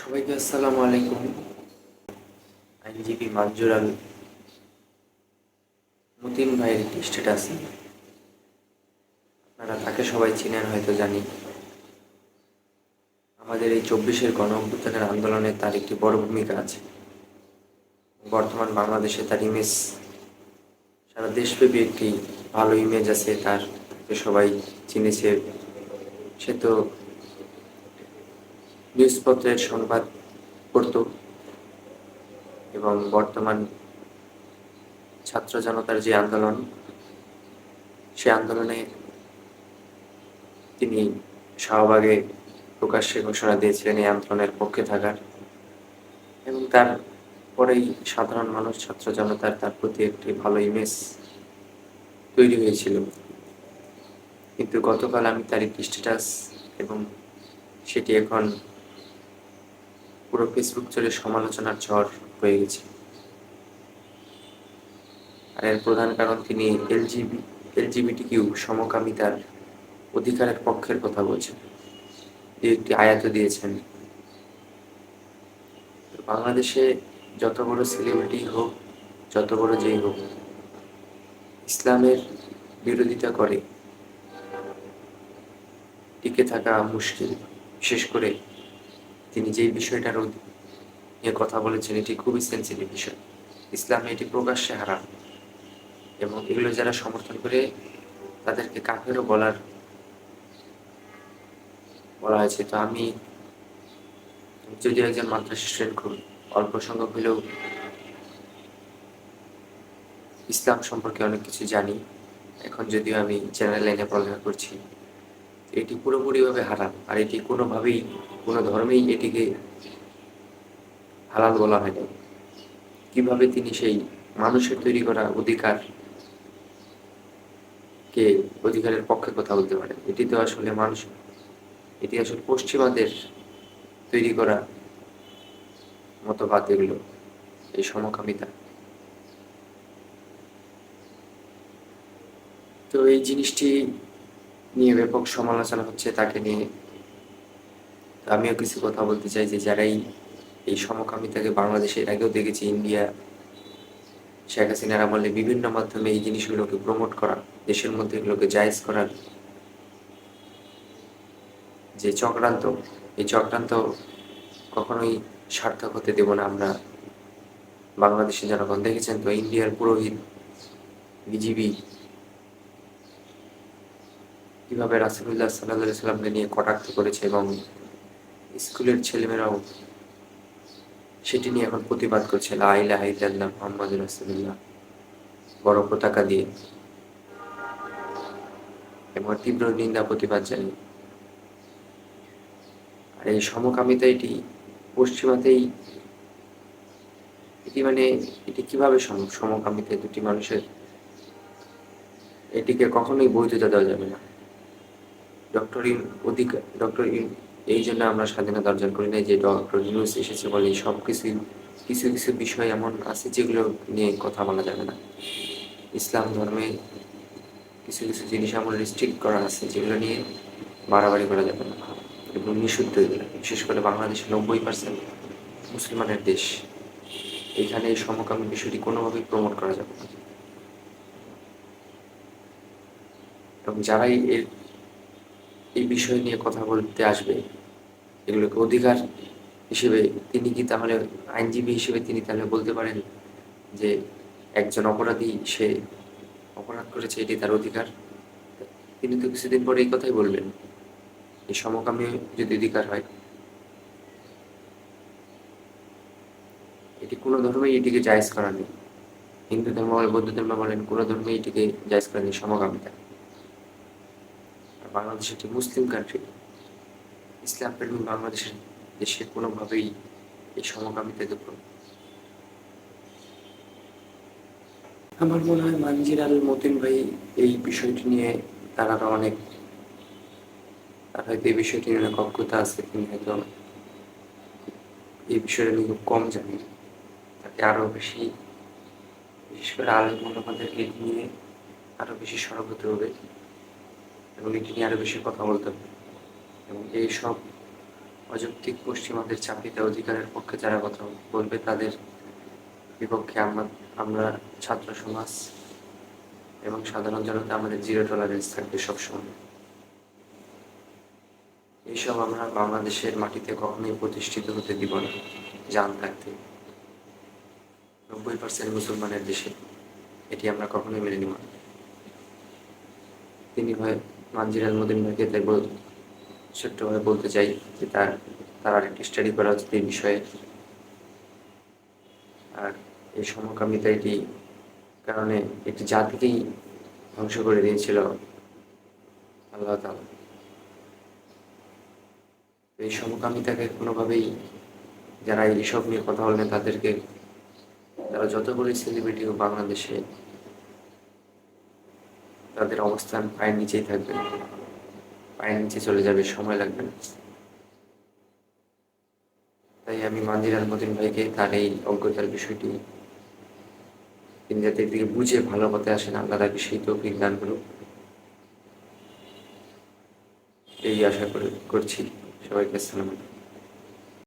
সবাইকে আসসালামু আলাইকুম। আইনজীবী মানজুরাল মতিন ভাইয়ের একটি স্ট্যাটাস আপনারা তাকে সবাই চিনেন, হয়তো জানি আমাদের এই চব্বিশের গণ অভ্যুত্থানের আন্দোলনে তার একটি বড় ভূমিকা আছে। বর্তমান বাংলাদেশে তার ইমেজ সারা দেশব্যাপী একটি ভালো ইমেজ আছে, তার সবাই চিনেছে। সে তো নিউজপত্রের সংবাদ পড়তো এবং বর্তমান ছাত্র জনতার যে আন্দোলন, সে আন্দোলনে তিনি শাহবাগে প্রকাশ্যে ঘোষণা দিয়েছিলেন এই আন্দোলনের পক্ষে থাকার এবং তার পরেই সাধারণ মানুষ, ছাত্র জনতার তার প্রতি একটি ভালো ইমেজ তৈরি হয়েছিল। কিন্তু গতকাল আমি তার একটি স্ট্যাটাস এবং সেটি এখন পুরো ফেসবুক জুড়ে সমালোচনার ঝড় হয়ে গেছে। আর এর প্রধান কারণ তিনি এলজিবি এলজিবিটি কিউ সমকামিতার অধিকারের পক্ষের কথা বলছেন। দিয়ে একটি আয়াত দিয়েছেন। বাংলাদেশে যত বড় সেলিব্রিটি হোক, যত বড় যেই হোক, ইসলামের বিরোধিতা করে, টিকে থাকা মুশকিল। বিশেষ করে তিনি যেই বিষয়টার নিয়ে কথা বলেছেন, এটি খুবই সেন্সিটিভ বিষয়। ইসলামে এটি প্রকাশ্যে হারাম। এবং এগুলো যারা সমর্থন করে, তাদেরকে কাফেরও বলার বলা হয়েছে। তো আমি যদি একজন মাদ্রাসা স্টুডেন্ট খুব অল্প সংখ্যক হলেও ইসলাম সম্পর্কে অনেক কিছু জানি, এখন যদিও আমি চ্যানেল লাইনে পড়ালেখা করছি এটি পুরোপুরিভাবে হারাম আর এটি কোনোভাবেই, কোনো ধর্মেই এটিকে হালাল বলা হয়নি। কীভাবে তিনি সেই মানুষের তৈরি করা অধিকার কে অধিকারের পক্ষে কথা বলতে পারেন? এটি তো আসলে মানুষ, এটি আসলে পশ্চিমাদের তৈরি করা মতবাদ এগুলো এই সমকামিতা। তো এই জিনিসটি নিয়ে ব্যাপক সমালোচনা হচ্ছে তাকে নিয়ে। আমিও কিছু কথা বলতে চাই যে যারাই এই সমকামিতাকে বাংলাদেশের আগেও দেখেছি, ইন্ডিয়া, শেখ হাসিনার আমলে বিভিন্ন মাধ্যমে এই জিনিসগুলোকে প্রমোট করা, দেশের মধ্যে এগুলোকে জায়েজ করার যে চক্রান্ত, এই চক্রান্ত কখনোই সার্থক হতে দেব না আমরা। বাংলাদেশের জনগণ দেখেছেন তো, ইন্ডিয়ার পুরোহিত, বিজিবি কীভাবে রাসুলুল্লাহ সাল্লাহ সাল্লামকে নিয়ে কটাক্ত করেছে এবং স্কুলের ছেলেমেয়েরাও সেটি নিয়ে এখন প্রতিবাদ করছে লাইলা হাইদাল্লাহ মোহাম্মদ রাসুল্লাহ বড় পতাকা দিয়ে। এবং তীব্র নিন্দা, প্রতিবাদ জানিয়ে। আর এই সমকামিতা এটি পশ্চিমাতেই এটি মানে এটি কীভাবে সম্ভব সমকামিতা দুটি মানুষের? এটিকে কখনোই বৈধতা দেওয়া যাবে না। ডক্টর অধিকার ডক্টর এই জন্য আমরা স্বাধীনতা অর্জন করি না যে ডক্টর ইউনুস এসেছে বলে সব কিছুই কিছু কিছু বিষয় এমন আছে যেগুলো নিয়ে কথা বলা যাবে না। ইসলাম ধর্মে কিছু কিছু জিনিস এমন রেস্ট্রিক্ট করা আছে যেগুলো নিয়ে বাড়াবাড়ি করা যাবে না এবং নিষিদ্ধ এগুলো। বিশেষ করে বাংলাদেশ নব্বই পার্সেন্ট মুসলমানের দেশ। এখানে এই সমকামী বিষয়টি কোনোভাবেই প্রমোট করা যাবে না। এবং যারাই এর এই বিষয় নিয়ে কথা বলতে আসবে। এগুলোকে অধিকার হিসেবে তিনি কি তাহলে, আইনজীবী হিসেবে তিনি তাহলে বলতে পারেন যে একজন অপরাধী সে অপরাধ করেছে, এটি তার অধিকার? তিনি তো কিছুদিন পরে এই কথাই বলবেন এই সমকামী যদি অধিকার হয়। এটি কোনো ধর্মেই এটিকে জায়েজ করা নেই। হিন্দু ধর্ম বলেন বৌদ্ধ ধর্ম বলেন, কোনো ধর্মে এটিকে জায়েজ করা নেই সমকামিতা। বাংলাদেশ একটি মুসলিম কান্ট্রি ইসলাম প্রেমী বাংলাদেশের দেশে কোনোভাবেই এই সমকামিতাকে প্র- আমার মনে হয় মানজির আল মতিন ভাই এই বিষয়টি নিয়ে তার আরও অনেক, তার হয়তো এই বিষয়টি নিয়ে অনেক অজ্ঞতা আছে, তিনি হয়তো এই বিষয়টা নিয়ে খুব কম জানেন। তাকে আরও বেশি, বিশেষ করে আলেম মনোভাবদেরকে নিয়ে আরও বেশি সরব হতে হবে। এবং এটি নিয়ে আরও বেশি কথা বলতে হবে। এবং এই সব অযৌক্তিক পশ্চিমাদের চাপিত অধিকারের পক্ষে যারা কথা বলবে, তাদের বিপক্ষে আমরা আমরা ছাত্র সমাজ এবং সাধারণ জনতা আমাদের জিরো টলারেন্স থাকবে সবসময়। এইসব আমরা বাংলাদেশের মাটিতে কখনোই প্রতিষ্ঠিত হতে দিব না, জান থাকতে। নব্বই পার্সেন্ট মুসলমানের দেশে এটি আমরা কখনোই মেনে নিব না। তিনি ভাই মানজির আল মদিন ভাইকে ছোট্টভাবে বলতে চাই যে তার তার আরেকটি স্টাডি করা উচিত এই বিষয়ে। আর এই সমকামিতা এটি কারণে একটি জাতিকেই ধ্বংস করে দিয়েছিল আল্লাহ এই সমকামিতাকে কোনোভাবেই যারা এইসব নিয়ে কথা বলবেন তাদেরকে তারা যতগুলি সেলিব্রিটি বাংলাদেশে তাদের অবস্থান পায়ের নিচেই থাকবে। পায়ের নিচে চলে যাবে, সময় লাগবে না। তাই আমি মান্দির মতিন ভাইকে তার এই অজ্ঞতার বিষয়টি তিনি যাতে এর দিকে বুঝে ভালো পথে আসেন, আল্লাহ তাকে সেই তৌফিক দান করুক। এই আশা করে করছি। সবাইকে আসসালামু আলাইকুম।